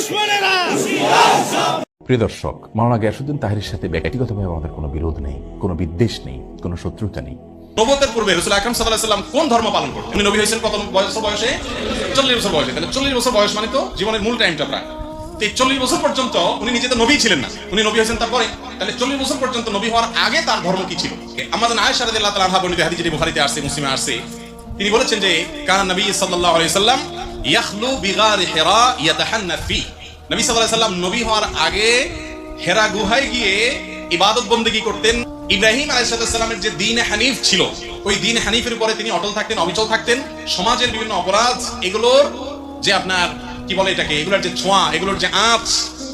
দুশ্মনেরা! প্রিয় দর্শক মাওলানা গিয়াসুদ্দিন তাহিরের সাথে ব্যক্তিগতভাবে আমাদের কোনো বিরোধ নেই কোনো বিদ্বেষ নেই কোনো শত্রুতা নেই। নবতের পূর্বে রসুল আকরম সাল্লাহ সাল্লাম কোন ধর্ম পালন করতেন? উনি নবী হয়েছেন কত বছর বয়সে চল্লিশ বছর বয়সে। তাহলে চল্লিশ বছর বয়স মানে তো জীবনের মূল টাইমটা প্রায়। এই চল্লিশ বছর পর্যন্ত উনি নিজে তো নবী ছিলেন না। উনি নবী হয়েছেন তারপরে। তাহলে চল্লিশ বছর পর্যন্ত নবী হওয়ার আগে তার ধর্ম কি ছিল? আমাদের আয়েশা রাদিয়াল্লাহু তাআলা আনহা বর্ণিত হাদিস যেটি বুখারীতে আসছে মুসলিমে আসছে। তিনি বলেছেন যে কানা নবী সাল্লাল্লাহু আলাইহি সাল্লাম ইয়াখলু বিগার হিরা ফি। নবী সাল্লাল্লাহু নবী হওয়ার আগে হেরা গুহায় গিয়ে ইবাদত বন্দেগী করতেন। ইব্রাহিম যে হানিফ ছিল, ওই হানিফের তিনি অটল থাকতেন, অবিচল থাকতেন। সমাজের বিভিন্ন অপরাধ, এগুলোর যে আপনার, কি বলে এটাকে, এগুলোর যে ছোঁয়া, এগুলোর যে আঁচ,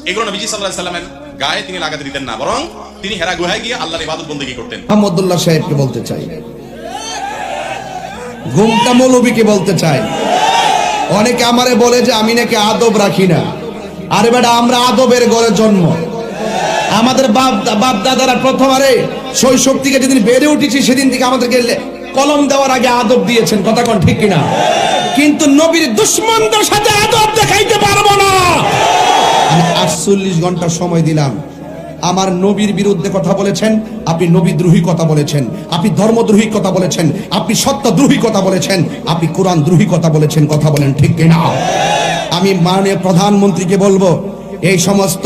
এগুলো সাল্লাহ সাল্লামের গায়ে তিনি লাগাতে দিতেন না, বরং তিনি হেরা গুহায় গিয়ে আল্লাহর ইবাদত বন্দেগী করতেন। মোহাম্মদুল্লাহ সাহেবকে বলতে চাই। ঘুমটা মৌলবীকে বলতে চাই। অনেকে আমারে বলে যে আমি নাকি আদব রাখি না। আরে বেটা, আমরা আদবের গড়ে জন্ম। আমাদের বাপ বাপ দাদারা প্রথম আরে শৈশব থেকে যেদিন বেড়ে উঠেছি, সেদিন থেকে আমাদেরকে কলম দেওয়ার আগে আদব দিয়েছেন। কথা কোন ঠিক কিনা? কিন্তু নবীর দুশ্মনদের সাথে আদব দেখাইতে পারব না। আমি আটচল্লিশ ঘণ্টা সময় দিলাম। আমার নবীর বিরুদ্ধে কথা বলেছেন, আপনি নবী দ্রোহী কথা বলেছেন, আপনি ধর্মদ্রোহী কথা বলেছেন, আপনি সত্য দ্রোহী কথা বলেছেন, আপনি কোরআন দ্রোহী কথা বলেছেন, কথা বলেন ঠিক কিনা? আমি মাননীয় প্রধানমন্ত্রীকে বলব, এই সমস্ত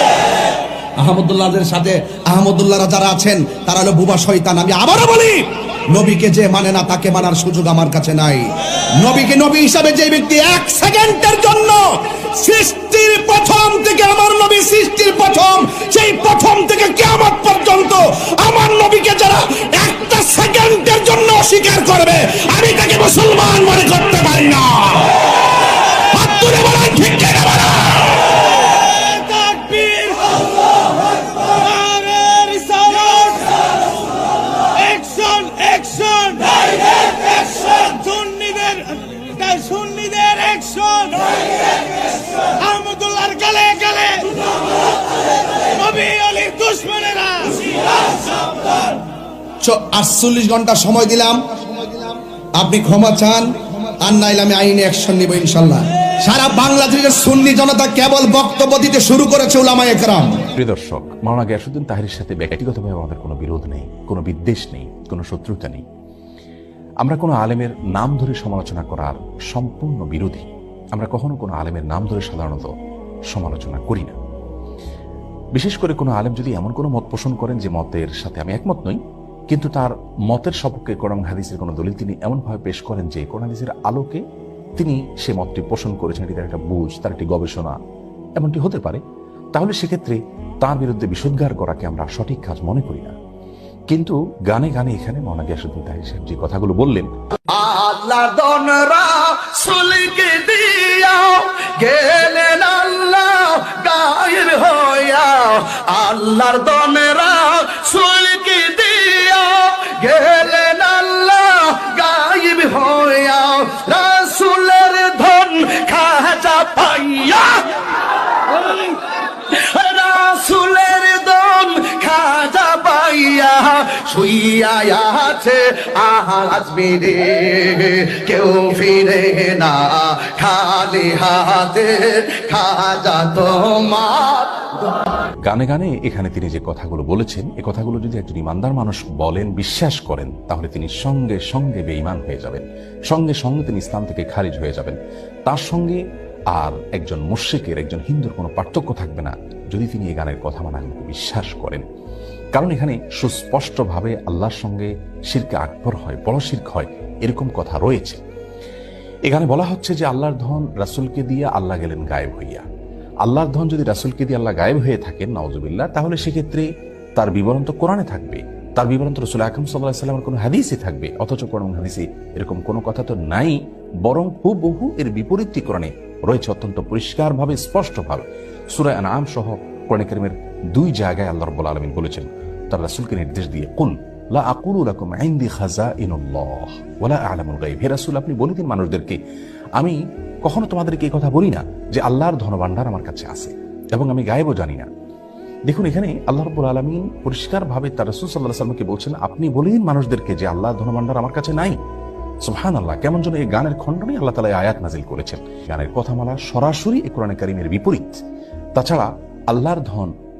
আহমদুল্লাহদের সাথে আহমদুল্লাহরা যারা আছেন, তারা হলো বুবা শয়তান। আমি আবারও বলি, নবীকে যে মানে না, তাকে মানার সুযোগ আমার কাছে নাই। নবীকে নবী হিসাবে যে ব্যক্তি এক সেকেন্ডের জন্য সৃষ্টির প্রথম থেকে আমার নবী সৃষ্টির প্রথম, সেই প্রথম থেকে কিয়ামত পর্যন্ত আমার নবীকে যারা একটা সেকেন্ডের জন্য অস্বীকার করবে, আমি তাকে মুসলমান আটচল্লিশ ঘণ্টা সময় দিলাম। আপনি ক্ষমা চান, আর নাইলে আমি আইনে অ্যাকশন নিব ইনশাল্লাহ। সারা বাংলাদেশের সুন্নি জনতা কেবল বক্তব্য দিতে শুরু করেছে উলামা একরাম। প্রিয় দর্শক, মাওলানা গিয়াসুদ্দিন তাহিরের সাথে ব্যক্তিগতভাবে আমাদের কোনো বিরোধ নেই, কোনো বিদ্বেষ নেই, কোনো শত্রুতা নেই। আমরা কোনো আলেমের নাম ধরে সমালোচনা করার সম্পূর্ণ বিরোধী। আমরা কখনো কোনো আলেমের নাম ধরে সাধারণত সমালোচনা করি না। বিশেষ করে কোনো আলেম যদি এমন কোনো মত পোষণ করেন যে মতের সাথে আমি একমত নই কিন্তু তার মতের সপক্ষে কোরআন হাদিসের কোনো দলিল তিনি এমনভাবে পেশ করেন যে কোরআন হাদিসের আলোকে তিনি সে মতটি পোষণ করেছেন এটি তার একটা বুঝ, তার একটি গবেষণা এমনটি হতে পারে। তাহলে সেক্ষেত্রে তার বিরুদ্ধে বিষোদ্গার করাকে আমরা সঠিক কাজ মনে করি না। কিন্তু গানে গানে এখানে মনা গিয়াসুদ্দিন তাহির সাহেব যে কথাগুলো বললেন আল্লাহ আল্লাহর দনরা সুলকে পাইয়া শুইয়া আছে আজ মেরে কেউ ফিরে না খালি হাতে, খাজা তোমার গানে গানে এখানে তিনি যে কথাগুলো বলেছেন, এ কথাগুলো যদি একজন ইমানদার মানুষ বলেন, বিশ্বাস করেন, তাহলে তিনি সঙ্গে সঙ্গে বেঈমান হয়ে যাবেন। সঙ্গে সঙ্গে তিনি ইসলাম থেকে খারিজ হয়ে যাবেন। তার সঙ্গে আর একজন মুশ্রিকের, একজন হিন্দুর কোনো পার্থক্য থাকবে না, যদি তিনি এই গানের কথা মানাগুলোকে বিশ্বাস করেন। কারণ এখানে সুস্পষ্টভাবে আল্লাহর সঙ্গে শিরকে আকবর হয়, বড় শির্ক হয়, এরকম কথা রয়েছে। এখানে বলা হচ্ছে যে আল্লাহর ধন রাসূলকে দিয়ে আল্লাহ গেলেন গায়েব হইয়া। আল্লাহর ধন যদি রাসূলকে দিয়ে আল্লাহ গায়েব হয়ে থাকেন নওয়াজুবিল্লাহ তাহলে সেক্ষেত্রে তার বিবরণ তো কোরআনে থাকবে। তার বিবরণ তো রসুল আকরম সাল্লাহ সাল্লামের কোনো হাদিসে থাকবে, অথচ কোরআন হাদিসে এরকম কোনো কথা তো নাই, বরং হুবহু এর বিপরীতটি কোরআনে রয়েছে অত্যন্ত পরিষ্কারভাবে, স্পষ্টভাবে। সুরায় আনাম সহ কোরআন কারিমের দুই জায়গায় আল্লাহ রব্বুল আলমিন বলেছেন তার রাসূলকে নির্দেশ দিয়ে, কুল, লা আকুলু লাকুম ইনদি খাজাইনুল্লাহ ওয়ালা আ'লামুল গায়ব। হে রাসূল, আপনি বলে দিন মানুষদেরকে, আমি কখনো তোমাদেরকে এই কথা বলি না যে আল্লাহর ধনভাণ্ডার আমার কাছে আছে এবং আমি গায়েবও জানি না। দেখুন, এখানে আল্লাহ রব্বুল আলমিন পরিষ্কারভাবে তার রসুল সাল্লাহ সাল্লামকে বলছেন, আপনি বলে দিন মানুষদেরকে যে আল্লাহ ধনভাণ্ডার আমার কাছে নাই সুহান আল্লাহ কেমন যেন এই গানের খণ্ডনে আল্লাহ তালা আয়াত নাজিল করেছেন। গানের কথামালা সরাসরি এ কোরআনে কারিমের বিপরীত। তাছাড়া আল্লাহর ধন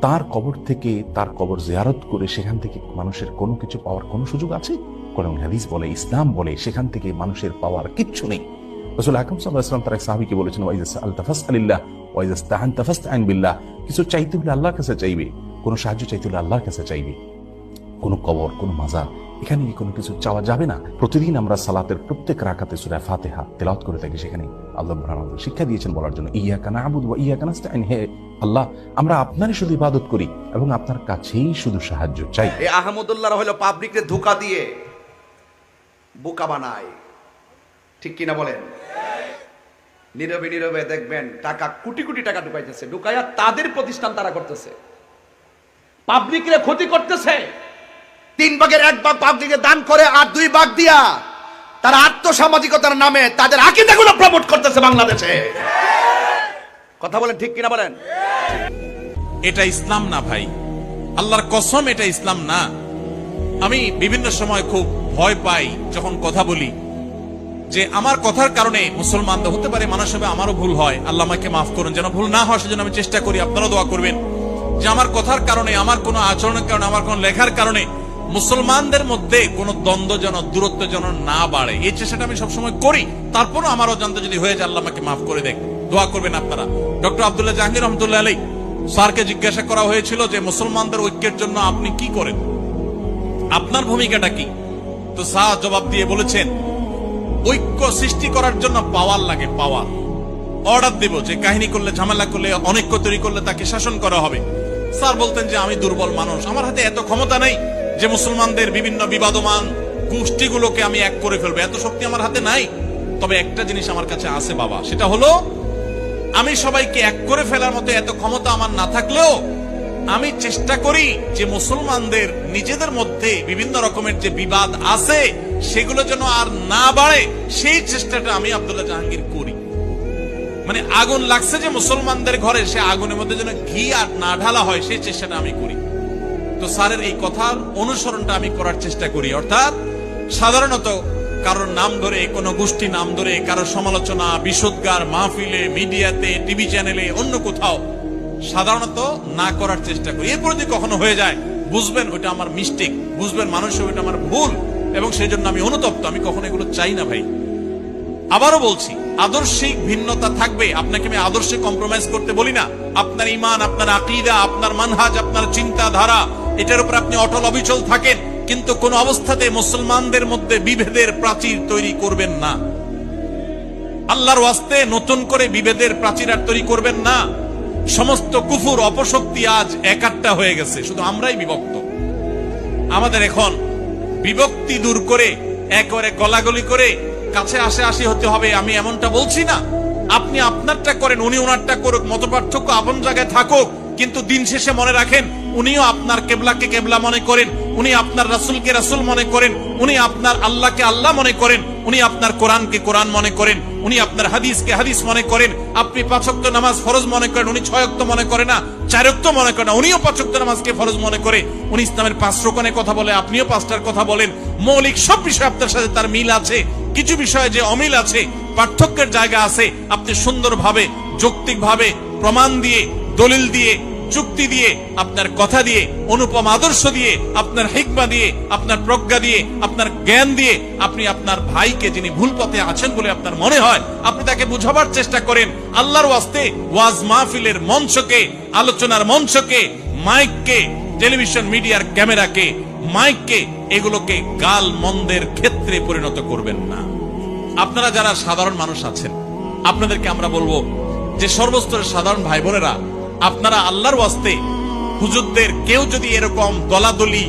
তার কবর থেকে তার কবর জিয়ারত করে সেখান থেকে মানুষের কোনো কিছু পাওয়ার কোনো সুযোগ আছে? কোরআন হাদিস বলে, ইসলাম বলে, সেখান থেকে মানুষের পাওয়ার কিচ্ছু নেই। রসুল আকরম সাল্লাহ ইসলাম তার এক সাহাবিকে বলেছেন ওয়াইজাস আল তাফাস আলিল্লাহ ওয়াইজাস তাহান তাফাস আইন বিল্লাহ। কিছু চাইতে হলে আল্লাহর কাছে চাইবে, কোনো সাহায্য চাইতে হলে আল্লাহর কাছে চাইবে। কোনো কবর, কোনো মাজার এখানে কোনো কিছু চাওয়া যাবে না। প্রতিদিন আমরা সালাতের প্রত্যেক রাকাতে সুরা ফাতেহা তেলাওয়াত করে থাকি সেখানে। আল্লাহ আমাদের শিক্ষা দিয়েছেন বলার জন্য ইয়া কানা আবুদ ওয়া ইয়া কানা হে আল্লাহ, আমরা আপনারই শুধু ইবাদত করি এবং আপনার কাছেই শুধু সাহায্য চাই। আহমদুল্লাহ হলো পাবলিককে ধোকা দিয়ে বোকা বানায়। ঠিক কিনা বলেন? নীরবে নীরবে দেখবেন টাকা, কোটি কোটি টাকা ঢুকাইতেছে, ঢুকাইয়া তাদের প্রতিষ্ঠান তারা করতেছে। পাবলিকের ক্ষতি করতেছে। তিন ভাগের এক ভাগ পাবলিকে দান করে আর দুই ভাগ দিয়া তারা আত্মসামাজিকতার নামে তাদের আকিদাগুলো প্রমোট করতেছে বাংলাদেশে। কথা বলেন ঠিক কিনা বলেন? এটা ইসলাম না ভাই। আল্লাহর কসম এটা ইসলাম না। আমি বিভিন্ন সময় খুব ভয় পাই যখন কথা বলি যে আমার কথার কারণে মুসলমানদের হতে পারে, মানুষ হবে, আমারও ভুল হয়। আল্লাহ আমাকে মাফ করুন, যেন ভুল না হয়, সেজন্য আমি চেষ্টা করি, আপনারাও দোয়া করবেন যে আমার কথার কারণে, আমার কোনো আচরণের কারণে, আমার কোনো লেখার কারণে মুসলমানদের মধ্যে কোনো দ্বন্দ্ব যেন, দূরত্ব যেন না বাড়ে, এই চেষ্টাটা আমি সবসময় করি। তারপরও আমার জানতে যদি হয়ে যায়, আল্লাহ আমাকে মাফ করে দেখ। দোয়া করবেন আপনারা। ডক্টর আব্দুল্লাহ জাহাঙ্গীর রহমতুল্লাহ আলী স্যারকে জিজ্ঞাসা করা হয়েছিল যে, মুসলমানদের ঐক্যের জন্য আপনি কি করেন? আপনার ভূমিকাটা কি? তো স্যার জবাব দিয়ে বলেছেন, ঐক্য সৃষ্টি করার জন্য পাওয়ার লাগে, পাওয়ার। অর্ডার দেব যে, কাহিনী করলে, ঝামেলা করলে, অনৈক্য তৈরি করলে তাকে শাসন করা হবে। স্যার বলতেন যে, আমি দুর্বল মানুষ, আমার হাতে এত ক্ষমতা নেই। যে মুসলমানদের বিভিন্ন বিবাদমান গোষ্ঠীগুলোকে আমি এক করে ফেলব। এত শক্তি আমার হাতে নাই। তবে একটা জিনিস আমার কাছে আছে বাবা, সেটা হলো, আমি সবাইকে এক করে ফেলার মতো এত ক্ষমতা আমার না থাকলেও আমি চেষ্টা করি যে মুসলমানদের নিজেদের মধ্যে বিভিন্ন রকমের যে বিবাদ আছে, সেগুলো যেন আর না বাড়ে, সেই চেষ্টাটা আমি আব্দুল্লাহ জাহাঙ্গীর করি। মানে আগুন লাগছে যে মুসলমানদের ঘরে, সে আগুনের মধ্যে যেন ঘি আর না ঢালা হয়, সেই চেষ্টাটা আমি করি। তো স্যারের এই কথার অনুসরণটা আমি করার চেষ্টা করি। অর্থাৎ সাধারণত কারোর নাম ধরে, কোনো গোষ্ঠী নাম ধরে কারোর সমালোচনা বিশোদ্গার মাহফিলে, মিডিয়াতে, টিভি চ্যানেলে, অন্য কোথাও সাধারণত না করার চেষ্টা করি। এরপর যদি কখনো হয়ে যায়, বুঝবেন ওইটা আমার মিস্টেক বুঝবেন মানুষ ওইটা আমার ভুল, এবং সেই জন্য আমি অনুতপ্ত, আমি কখনো এগুলো চাই না ভাই। আবারও বলছি, আদর্শিক ভিন্নতা থাকবে, আপনাকে আমি আদর্শে কম্প্রোমাইজ করতে বলি না। আপনার ইমান, আপনার আকিদা, আপনার মানহাজ, আপনার চিন্তাধারা এটার উপর আপনি অটল অবিচল থাকেন, কিন্তু কোন অবস্থাতে মুসলমানদের মধ্যে বিভেদের প্রাচীর তৈরি করবেন না। আল্লাহর ওয়াস্তে নতুন করে বিভেদের প্রাচীর আর তৈরি করবেন না। সমস্ত কুফুর অপশক্তি আজ একাট্টা হয়ে গেছে, শুধু আমরাই বিভক্ত। আমাদের এখন বিভক্তি দূর করে, একবারে গলাগলি করে কাছে আসে আসি হতে হবে, আমি এমনটা বলছি না। আপনি আপনারটা করেন, উনি ওনারটা করুক মত পার্থক্য আপন জায়গায় থাকুক। কিন্তু দিন শেষে মনে রাখেন, উনিও আপনার কেবলাকে কেবলা মনে করেন, উনি আপনার রাসুলকে রাসুল মনে করেন, উনি আপনার আল্লাহকে আল্লাহ মনে করেন, উনি আপনার কোরআনকে কোরআন মনে করেন, উনি আপনার হাদিসকে হাদিস মনে করেন, আপনি পাঁচক্ত নামাজ ফরজ মনে করেন, উনি ছয়ক্ত মনে করে না চারক্ত মনে করে না, উনিও পাঁচক্ত নামাজকে ফরজ মনে করে, উনি ইসলামের পাঁচ রোকনের কথা বলে, আপনিও পাঁচটার কথা বলেন, মৌলিক সব বিষয় আপনার সাথে তার মিল আছে, কিছু বিষয়ে যে অমিল আছে, পার্থক্যের জায়গা আছে, আপনি সুন্দরভাবে, যৌক্তিকভাবে প্রমাণ দিয়ে, দলিল দিয়ে যুক্তি দিয়ে, আপনার কথা দিয়ে, অনুপম আদর্শ দিয়ে, আপনার হিকমা দিয়ে, আপনার প্রজ্ঞা দিয়ে, আপনার জ্ঞান দিয়ে আপনি আপনার ভাইকে যিনি ভুল পথে আছেন বলে আপনার মনে হয়, আপনি তাকে বুঝাবার চেষ্টা করেন। আল্লাহর ওয়াস্তে ওয়াজ মাহফিলের মঞ্চকে, আলোচনার মঞ্চকে, মাইককে, টেলিভিশন মিডিয়ার ক্যামেরাকে, মাইককে, এগুলোকে গাল মন্দের ক্ষেত্রে পরিণত করবেন না। আপনারা যারা সাধারণ মানুষ আছেন, আপনাদেরকে আমরা বলব যে সর্বস্তরের সাধারণ ভাই বোনেরা আপনারা আল্লাহর ওয়াস্তে হুজুরদের কেউ যদি এরকম দলাদলি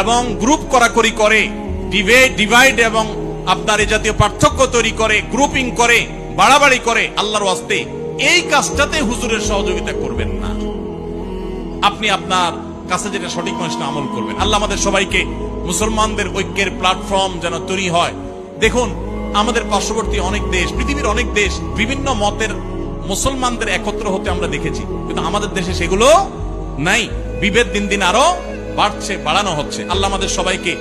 এবং গ্রুপ করাকরি করে ডিভাইড এবং আপনার এই জাতীয় পার্থক্য তৈরি করে গ্রুপিং করে, বাড়াবাড়ি করে আল্লাহর ওয়াস্তে, এই কাজটাতে হুজুরের সহযোগিতা করবেন না। আপনি আপনার কাছে যেটা সঠিক মানুষটা আমল করবেন। আল্লাহ আমাদের সবাইকে মুসলমানদের ঐক্যের প্ল্যাটফর্ম যেন তৈরি হয়। দেখুন, আমাদের পার্শ্ববর্তী অনেক দেশ, পৃথিবীর অনেক দেশ বিভিন্ন মতের মুসলমানদের একত্র হতে আমরা দেখেছি, কিন্তু আমাদের দেশে সেগুলো নাই। বিভেদ দিন দিন আরও বাড়ছে, বাড়ানো হচ্ছে। আল্লাহ আমাদের সবাইকে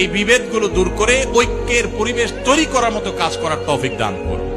এই বিভেদগুলো দূর করে ঐক্যের পরিবেশ তৈরি করার মতো কাজ করার তৌফিক দান করুন।